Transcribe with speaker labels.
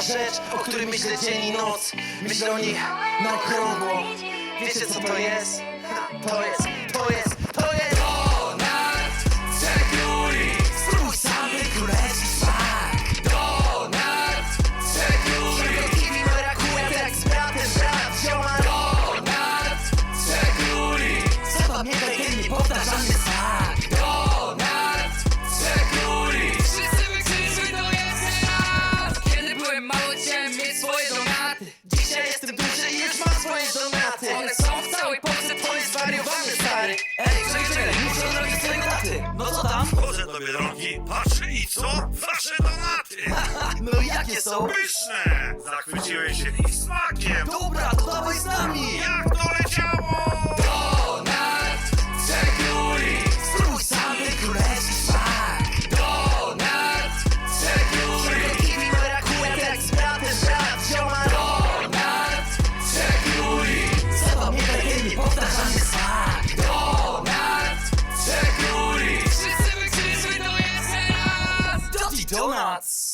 Speaker 1: rzecz, o której myślę dzień i noc. Myślę o nich na okrągło. Wiecie co to jest? To jest, to jest, to jest.
Speaker 2: Donald Security
Speaker 1: Strój sam królewski smak
Speaker 2: Donald Security
Speaker 1: Kiwi brakuje tak z bratem brat Zioma
Speaker 2: Donald Security
Speaker 1: Zapamiętaj ten niepowtarzalny smak Jestem duży i już mam swoje donaty
Speaker 2: One są w całej Polsce
Speaker 1: To jest zwariowany stary Ej, czekaj, muszę odrobić swojego taty No co tam?
Speaker 3: Chodzę do Biedronki, patrzę i co? Wasze donaty!
Speaker 1: No jakie są?
Speaker 3: Pyszne! Zachwyciłem się ich smakiem!
Speaker 1: Dobra, to dawaj z nami donuts.